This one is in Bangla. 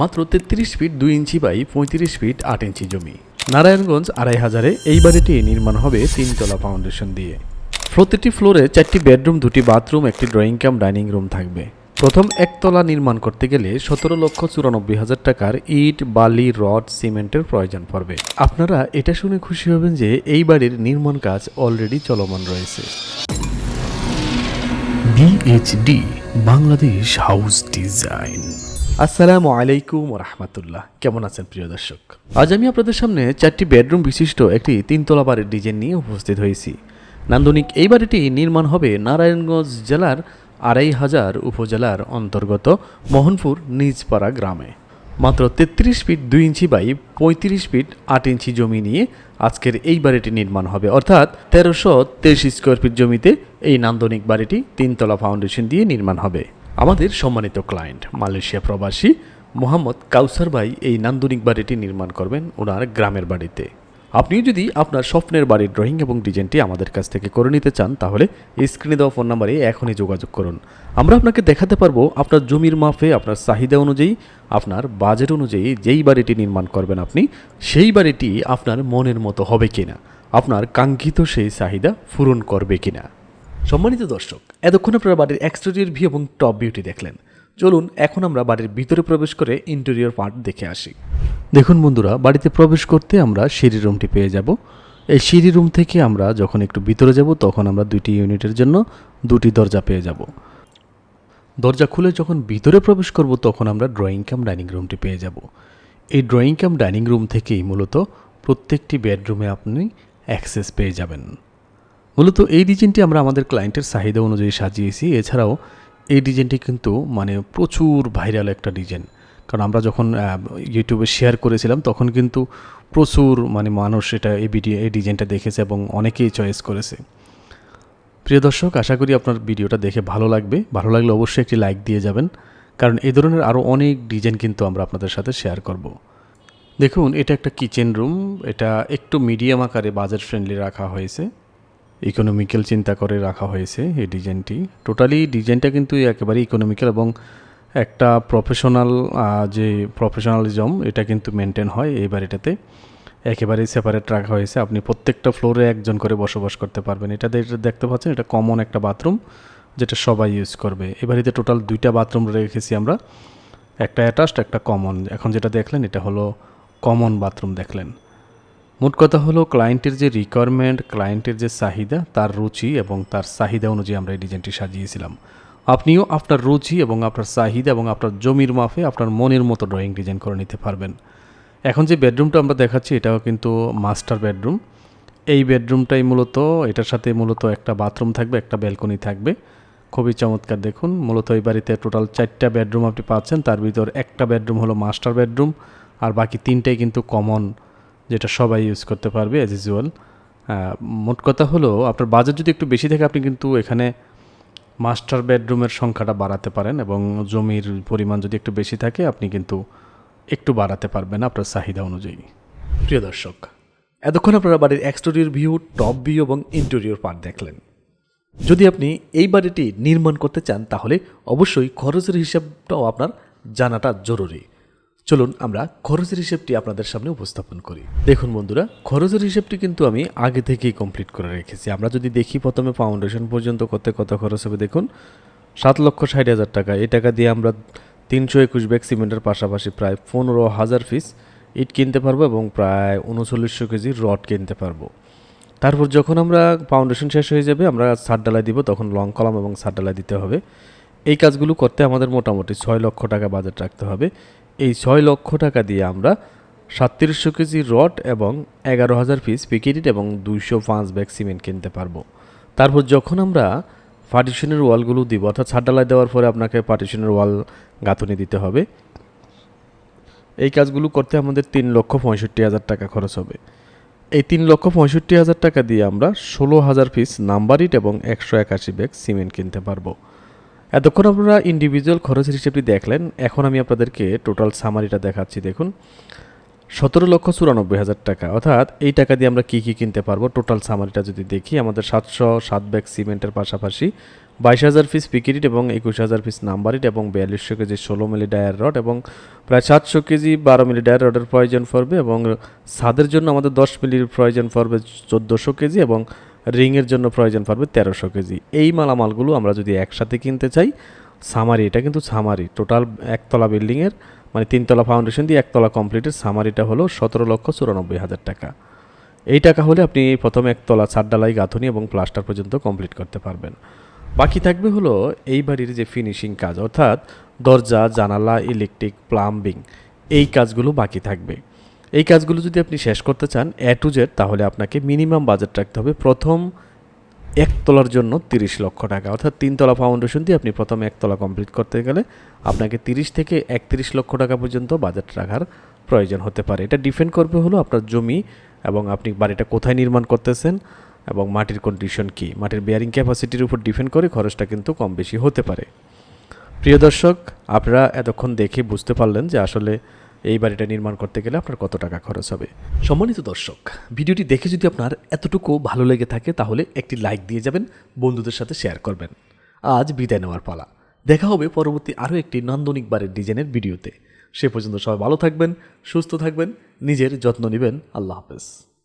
মাত্র তেত্রিশ ফিট দুই ইঞ্চি বাই পঁয়ত্রিশ ফিট আট ইঞ্চি জমি। নারায়ণগঞ্জ আড়াই হাজারে এই বাড়িটি নির্মাণ হবে তিনতলা ফাউন্ডেশন দিয়ে। প্রতিটি ফ্লোরে চারটি বেডরুম, দুটি বাথরুম, একটি ড্রয়িং কাম ডাইনিং রুম থাকবে। প্রথম একতলা নির্মাণ করতে গেলে সতেরো লক্ষ চুরানব্বই হাজার টাকার ইট, বালি, রড, সিমেন্টের প্রয়োজন পড়বে। আপনারা এটা শুনে খুশি হবেন যে এই বাড়ির নির্মাণ কাজ অলরেডি চলমান রয়েছে। বিএইচডি বাংলাদেশ হাউস ডিজাইন আসসালামু আলাইকুম রহমতুল্লাহ কেমন আছেন প্রিয় দর্শক? আজ আমি আপনাদের সামনে চারটি বেডরুম বিশিষ্ট একটি তিনতলা বাড়ির ডিজাইন নিয়ে উপস্থিত হয়েছি। নান্দনিক এই বাড়িটি নির্মাণ হবে নারায়ণগঞ্জ জেলার আড়াই হাজার উপজেলার অন্তর্গত মোহনপুর নিজপাড়া গ্রামে। মাত্র তেত্রিশ ফিট দুই ইঞ্চি বাই পঁয়ত্রিশ ফিট আট ইঞ্চি জমি নিয়ে আজকের এই বাড়িটি নির্মাণ হবে। অর্থাৎ তেরোশো তেইশ স্কোয়ার ফিট জমিতে এই নান্দনিক বাড়িটি তিনতলা ফাউন্ডেশন দিয়ে নির্মাণ হবে। আমাদের সম্মানিত ক্লায়েন্ট মালয়েশিয়া প্রবাসী মোহাম্মদ কাউসার ভাই এই নান্দনিক বাড়িটি নির্মাণ করবেন ওনার গ্রামের বাড়িতে। আপনিও যদি আপনার স্বপ্নের বাড়ির ড্রয়িং এবং ডিজাইনটি আমাদের কাছ থেকে করে নিতে চান, তাহলে স্ক্রিনে দেওয়া ফোন নাম্বারে এখনই যোগাযোগ করুন। আমরা আপনাকে দেখাতে পারব আপনার জমির মাপে, আপনার চাহিদা অনুযায়ী, আপনার বাজেট অনুযায়ী যেই বাড়িটি নির্মাণ করবেন আপনি, সেই বাড়িটি আপনার মনের মতো হবে কিনা, আপনার কাঙ্ক্ষিত সেই চাহিদা পূরণ করবে কিনা। সম্মানিত দর্শক, এতক্ষণ আপনারা বাড়ির এক্সটেরিয়র ভিউ এবং টপ বিউটি দেখলেন। চলুন, এখন আমরা বাড়ির ভিতরে প্রবেশ করে ইন্টেরিয়র পার্ট দেখে আসি। দেখুন বন্ধুরা, বাড়িতে প্রবেশ করতে আমরা সিঁড়ি রুমটি পেয়ে যাব। এই সিঁড়ি রুম থেকে আমরা যখন একটু ভিতরে যাব, তখন আমরা দুইটি ইউনিটের জন্য দুটি দরজা পেয়ে যাব। দরজা খুলে যখন ভিতরে প্রবেশ করব, তখন আমরা ড্রয়িং কাম ডাইনিং রুমটি পেয়ে যাব। এই ড্রয়িং কাম ডাইনিং রুম থেকেই মূলত প্রত্যেকটি বেডরুমে আপনি অ্যাক্সেস পেয়ে যাবেন। মূলত এই ডিজাইনটি আমরা আমাদের ক্লায়েন্টের চাহিদা অনুযায়ী সাজিয়েছি। এছাড়াও এই ডিজাইনটি কিন্তু মানে প্রচুর ভাইরাল একটা ডিজাইন। কারণ আমরা যখন ইউটিউবে শেয়ার করেছিলাম, তখন কিন্তু প্রচুর মানে মানুষ এটা এই ভিডিও এই ডিজাইনটা দেখেছে এবং অনেকেই চয়েস করেছে। প্রিয় দর্শক, আশা করি আপনার ভিডিওটা দেখে ভালো লাগবে। ভালো লাগলে অবশ্যই একটি লাইক দিয়ে যাবেন, কারণ এই ধরনের আরও অনেক ডিজাইন কিন্তু আমরা আপনাদের সাথে শেয়ার করব। দেখুন, এটা একটা কিচেন রুম এটা একটু মিডিয়াম আকারে বাজেট ফ্রেন্ডলি রাখা হয়েছে। ইকোনমিক্যাল চিন্তা করে রাখা হয়েছে এই ডিজাইনটি। টোটালি ডিজাইনটা কিন্তু একেবারে ইকোনমিক্যাল এবং একটা প্রফেশনাল যে প্রফেশনালিজম এটা কিন্তু মেনটেন হয় এই বাড়িটাতে একেবারেই সেপারেট রাখা হয়েছে। আপনি প্রত্যেকটা ফ্লোরে একজন করে বসবাস করতে পারবেন। এটা দেখতে পাচ্ছেন, এটা কমন একটা বাথরুম যেটা সবাই ইউজ করবে। এ বাড়িতে টোটাল দুইটা বাথরুম রেখেছি আমরা, একটা অ্যাটাচড একটা কমন এখন যেটা দেখলেন, এটা হলো কমন বাথরুম দেখলেন। মোট কথা হলো ক্লায়েন্টের যে রিকোয়ারমেন্ট ক্লায়েন্টের যে চাহিদা, তার রুচি এবং তার চাহিদা অনুযায়ী আমরা এই ডিজাইনটি সাজিয়েছিলাম। আপনিও আপনার রুচি এবং আপনার চাহিদা এবং আপনার জমির মাফে আপনার মনের মতো ড্রয়িং ডিজাইন করে নিতে পারবেন। এখন যে বেডরুমটা আমরা দেখাচ্ছি, এটাও কিন্তু মাস্টার বেডরুম এই বেডরুমটাই মূলত, এটার সাথে মূলত একটা বাথরুম থাকবে, একটা ব্যালকনি থাকবে। খুবই চমৎকার দেখুন, মূলত এই বাড়িতে টোটাল চারটা বেডরুম আপনি পাচ্ছেন, তার ভিতর একটা বেডরুম হলো মাস্টার বেডরুম আর বাকি তিনটাই কিন্তু কমন যেটা সবাই ইউজ করতে পারবে অ্যাজ ইউজুয়াল মোট কথা হলো, আপনার বাজেট যদি একটু বেশি থাকে, আপনি কিন্তু এখানে মাস্টার বেডরুমের সংখ্যাটা বাড়াতে পারেন এবং জমির পরিমাণ যদি একটু বেশি থাকে, আপনি কিন্তু একটু বাড়াতে পারবেন আপনার চাহিদা অনুযায়ী। প্রিয় দর্শক, এতক্ষণ আপনারা বাড়ির এক্সটেরিয়র ভিউ টপ ভিউ এবং ইন্টেরিয়র পার্ট দেখলেন। যদি আপনি এই বাড়িটি নির্মাণ করতে চান, তাহলে অবশ্যই খরচের হিসাবটাও আপনার জানাটা জরুরি। চলুন আমরা খরচের হিসেবটি আপনাদের সামনে উপস্থাপন করি। দেখুন বন্ধুরা, খরচের হিসেবটি কিন্তু আমি আগে থেকেই কমপ্লিট করে রেখেছি। আমরা যদি দেখি প্রথমে ফাউন্ডেশন পর্যন্ত করতে কত খরচ হবে, দেখুন, সাত লক্ষ ষাট হাজার টাকা। এই টাকা দিয়ে আমরা তিনশো একুশ ব্যাগ সিমেন্টের পাশাপাশি প্রায় পনেরো হাজার পিস ইট কিনতে পারব এবং প্রায় উনচল্লিশশো কেজি রড কিনতে পারব। তারপর যখন আমরা ফাউন্ডেশন শেষ হয়ে যাবে, আমরা সার ডালাই দিব, তখন লং কলাম এবং সার ডালাই দিতে হবে। এই কাজগুলো করতে আমাদের মোটামুটি ছয় লক্ষ টাকা বাজেট রাখতে হবে। এই ছয় লক্ষ টাকা দিয়ে আমরা সাতত্রিশশো কেজি রড এবং এগারো হাজার পিস পিকেটিট এবং দুইশো পাঁচ ব্যাগ সিমেন্ট কিনতে পারব। তারপর যখন আমরা পার্টিশনের ওয়ালগুলো দিব, অর্থাৎ ছাদ ডালাই দেওয়ার পরে আপনাকে পার্টিশনের ওয়াল গাঁথনি দিতে হবে। এই কাজগুলো করতে আমাদের তিন লক্ষ পঁয়ষট্টি হাজার টাকা খরচ হবে। এই তিন লক্ষ পঁয়ষট্টি হাজার টাকা দিয়ে আমরা ষোলো হাজার পিস নাম্বার ইট এবং একশো একাশি ব্যাগ সিমেন্ট কিনতে পারব। এতক্ষণ আপনারা ইন্ডিভিজুয়াল খরচের হিসেবটি দেখলেন। এখন আমি আপনাদেরকে টোটাল সামারিটা দেখাচ্ছি, দেখুন। সতেরো লক্ষ চুরানব্বই হাজার টাকা। অর্থাৎ এই টাকা দিয়ে আমরা কী কী কিনতে পারব? টোটাল সামারিটা যদি দেখি, আমাদের সাতশো সাত ব্যাগ সিমেন্টের পাশাপাশি বাইশ হাজার পিস পিকিরিট এবং একুশ হাজার পিস নাম্বারিট এবং বিয়াল্লিশশো কেজি ষোলো মিলি ডায়ার রড এবং প্রায় সাতশো কেজি বারো মিলি ডায়ার রডের প্রয়োজন পড়বে এবং সাদের জন্য আমাদের দশ মিলির প্রয়োজন পড়বে চোদ্দোশো কেজি এবং রিংয়ের জন্য প্রয়োজন পড়বে তেরোশো কেজি। এই মালামালগুলো আমরা যদি একসাথে কিনতে চাই সামারি এটা কিন্তু সামারি টোটাল একতলা বিল্ডিংয়ের মানে তিনতলা ফাউন্ডেশন দিয়ে একতলা কমপ্লিটের সামারিটা হলো সতেরো লক্ষ চুরানব্বই হাজার টাকা। এই টাকা হলে আপনি প্রথম একতলা ছাদ ডালাই গাঁথনি এবং প্লাস্টার পর্যন্ত কমপ্লিট করতে পারবেন। বাকি থাকবে হলো এই বাড়ির যে ফিনিশিং কাজ, অর্থাৎ দরজা, জানালা ইলেকট্রিক প্লাম্বিং এই কাজগুলো বাকি থাকবে। এই কাজগুলো যদি আপনি শেষ করতে চান, এ টু জেড, তাহলে আপনাকে মিনিমাম বাজেট রাখতে হবে। প্রথম একতলার জন্য তিরিশ লক্ষ টাকা। অর্থাৎ তিনতলা ফাউন্ডেশন দিয়ে আপনি প্রথমে একতলা কমপ্লিট করতে গেলে আপনাকে তিরিশ থেকে একত্রিশ লক্ষ টাকা পর্যন্ত বাজেট রাখার প্রয়োজন হতে পারে। এটা ডিপেন্ড করবে হলো আপনার জমি এবং আপনি বাড়িটা কোথায় নির্মাণ করতেছেন এবং মাটির কন্ডিশন কী। মাটির বেয়ারিং ক্যাপাসিটির উপর ডিপেন্ড করে খরচটা কিন্তু কম বেশি হতে পারে। প্রিয় দর্শক, আপনারা এতক্ষণ দেখে বুঝতে পারলেন যে আসলে এই বাড়িটা নির্মাণ করতে গেলে আপনার কত টাকা খরচ হবে? সম্মানিত দর্শক, ভিডিওটি দেখে যদি আপনার এতটুকু ভালো লেগে থাকে, তাহলে একটি লাইক দিয়ে যাবেন, বন্ধুদের সাথে শেয়ার করবেন। আজ বিদায় নেওয়ার পালা। দেখা হবে পরবর্তী আরও একটি নান্দনিক বাড়ির ডিজাইনের ভিডিওতে। সে পর্যন্ত সবাই ভালো থাকবেন, সুস্থ থাকবেন, নিজের যত্ন নেবেন। আল্লাহ হাফেজ।